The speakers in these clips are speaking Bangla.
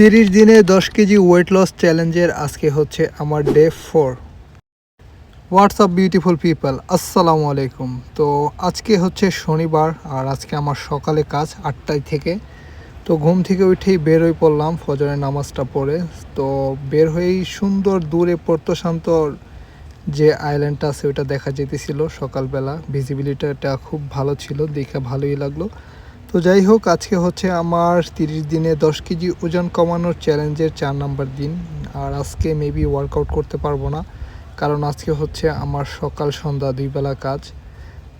তিরিশ দিনে দশ কেজি ওয়েট লস চ্যালেঞ্জের আজকে হচ্ছে আমার day four WhatsApp beautiful people আসসালামু আলাইকুম। তো আজকে হচ্ছে শনিবার আর আজকে আমার সকালে কাজ আটটায় থেকে। তো ঘুম থেকে উঠেই বের হয়ে পড়লাম ফজরের নামাজটা পড়ে। তো বের হয়েই সুন্দর দূরে প্রত্যশান্ত যে আইল্যান্ডটা আছে ওটা দেখা যেতেছিল সকালবেলা। ভিজিবিলিটিটা খুব ভালো ছিল, দেখে ভালোই লাগল। তো যাই হোক, আজকে হচ্ছে আমার তিরিশ দিনে দশ কেজি ওজন কমানোর চ্যালেঞ্জের চার নাম্বার দিন। আর আজকে মেবি ওয়ার্কআউট করতে পারব না, কারণ আজকে হচ্ছে আমার সকাল সন্ধ্যা দুই বেলা কাজ।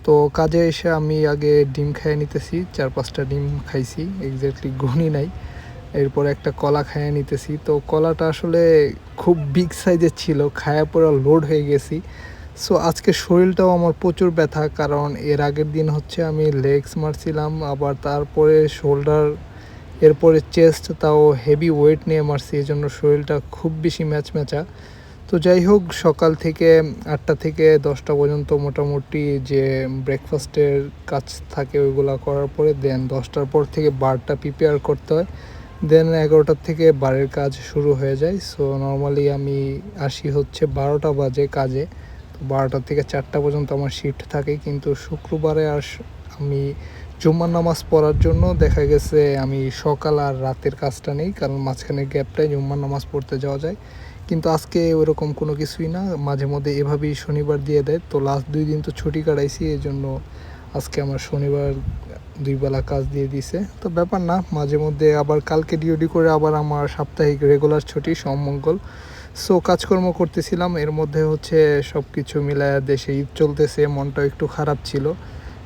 তো কাজে এসে আমি আগে ডিম খাইয়ে নিতেছি, চার পাঁচটা ডিম খাইছি এক্স্যাক্টলি গুণই নাই। এরপর একটা কলা খাইয়ে নিতেছি। তো কলাটা আসলে খুব বিগ সাইজের ছিল খায়া পুরো লোড হয়ে গেছি। সো আজকে শরীরটাও আমার প্রচুর ব্যথা, কারণ এর আগের দিন হচ্ছে আমি লেগস মারছিলাম, আবার তারপরে শোল্ডার এরপরে চেস্ট তাও হেভি ওয়েট নিয়ে মারছি এই জন্য শরীরটা খুব বেশি ম্যাচ ম্যাচা তো যাই হোক, সকাল থেকে আটটা থেকে দশটা পর্যন্ত মোটামুটি যে ব্রেকফাস্টের কাজ থাকে ওইগুলো করার পরে দেন দশটার পর থেকে বারটা প্রিপেয়ার করতে হয়। দেন এগারোটার থেকে বারের কাজ শুরু হয়ে যায়। সো নর্মালি আমি আসি হচ্ছে বারোটা বাজে কাজে। বারোটা থেকে চারটা পর্যন্ত আমার শিফট থাকে, কিন্তু শুক্রবারে আর আমি জুম্মার নামাজ পড়ার জন্য দেখা গেছে আমি সকাল আর রাতের কাজটা নেই, কারণ মাঝখানে গ্যাপটায় জুম্মার নামাজ পড়তে যাওয়া যায়। কিন্তু আজকে ওরকম কোনো কিছুই না, মাঝে মধ্যে এভাবেই শনিবার দিয়ে দেয়। তো লাস্ট দুই দিন তো ছুটি কাটাইছি এই জন্য আজকে আমার শনিবার দুই বেলা কাজ দিয়ে দিছে। তো ব্যাপার না, মাঝে মধ্যে আবার কালকে ডিউটি করে আবার আমার সাপ্তাহিক রেগুলার ছুটি সোমমঙ্গল সো, কাজকর্ম করতেছিলাম। এর মধ্যে হচ্ছে সব কিছু মিলায় দেশে ঈদ চলতেছে মনটা একটু খারাপ ছিল।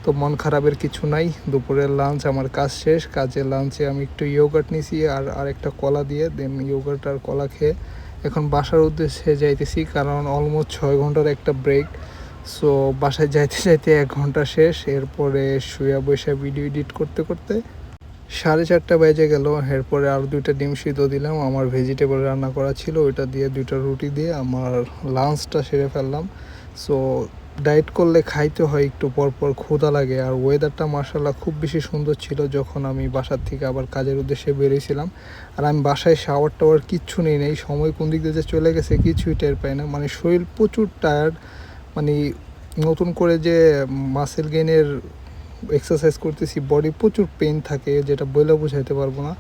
তো মন খারাপের কিছু নাই। দুপুরের লাঞ্চ আমার কাজ শেষ। কাজের লাঞ্চে আমি একটু ইয়োগাট নিছি আর আরেকটা কলা দিয়ে দেন ইয়োগাট আর কলা খেয়ে এখন বাসার উদ্দেশ্যে যাইতেছি কারণ অলমোস্ট ছয় ঘণ্টার একটা ব্রেক সো, বাসায় যাইতে যাইতে এক ঘণ্টা শেষ। এরপরে শুয়া বসে ভিডিও এডিট করতে করতে সাড়ে চারটা বেজে গেল, এরপরে আর দুইটা ডিম সিদ্ধ দিলাম, আমার ভেজিটেবল রান্না করা ছিল, ওইটা দিয়ে দুইটা রুটি দিয়ে আমার লাঞ্চটা সেরে ফেললাম। সো ডায়েট করলে খাইতে হয় একটু পরপর পর ক্ষুধা লাগে, আর ওয়েদারটা মার্শাল্লাহ খুব বেশি সুন্দর ছিল যখন আমি বাসার থেকে আবার কাজের উদ্দেশ্যে বেরিয়েছিলাম। আর আমি বাসায় শাওয়ার টাওয়ার কিচ্ছু নেই নেই, সময় কোন দিক দিয়ে যে চলে গেছে কিছুই টের পাই না। মানে শরীর প্রচুর টায়ার্ড মানে নতুন করে যে মাসেল গেইনের এক্সারসাইজ করতেছি বডি প্রচুর পেন থাকে, যেটা বলে বোঝাইতে পারব না।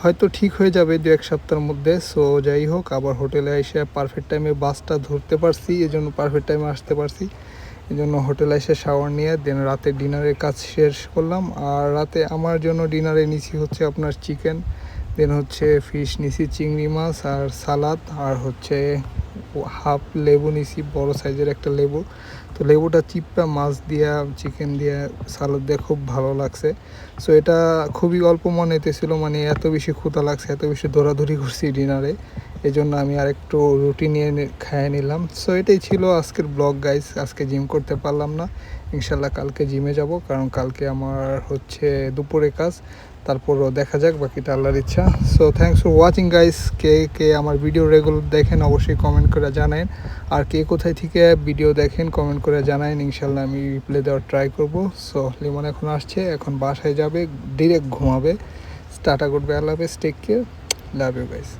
হয়তো ঠিক হয়ে যাবে দু এক সপ্তাহের মধ্যে সো যাই হোক, আবার হোটেলে এসে পারফেক্ট টাইমে বাসটা ধরতে পারছি এই জন্য পারফেক্ট টাইমে আসতে পারছি। এই জন্য হোটেলে এসে শাওয়ার নিয়ে দেন রাতে ডিনারের কাজ শেষ করলাম, আর রাতে আমার জন্য ডিনারে নিছি হচ্ছে আপনার চিকেন দেন হচ্ছে ফিশ নিছি, চিংড়ি মাছ আর সালাদ আর হচ্ছে হাফ লেবু নিছি, বড় সাইজের একটা লেবু। তো লেবুটা চিপটা, মাছ দিয়া চিকেন দিয়া সালাদ দিয়ে খুব ভালো লাগছে। সো এটা খুবই অল্প মনে হইতেছিল মানে এত বেশি খুঁতা লাগছে, এত বেশি দৌড়াদৌড়ি করছি ডিনারে এই জন্য আমি আর একটু রুটি নিয়ে খেয়ে নিলাম। সো এটাই ছিল আজকের ব্লগ গাইস আজকে জিম করতে পারলাম না। ইনশাল্লাহ কালকে জিমে যাব, কারণ কালকে আমার হচ্ছে দুপুরে কাজ। তারপরও দেখা যাক, বাকিটা আল্লাহর ইচ্ছা। So thanks for watching guys কে কে আমার ভিডিও রেগুলার দেখেন, অবশ্যই কমেন্ট করে জানান আর কে কোথায় থেকে ভিডিও দেখেন কমেন্ট করে জানান ইনশাল্লাহ আমি রিপ্লাই দেওয়ার ট্রাই করব। সো লিমন এখন আসছে, এখন বাসায় যাবে ডিরেক্ট ঘুমাবে। স্টার্টা করবে, আল্লাহ হাফেজ take care love you guys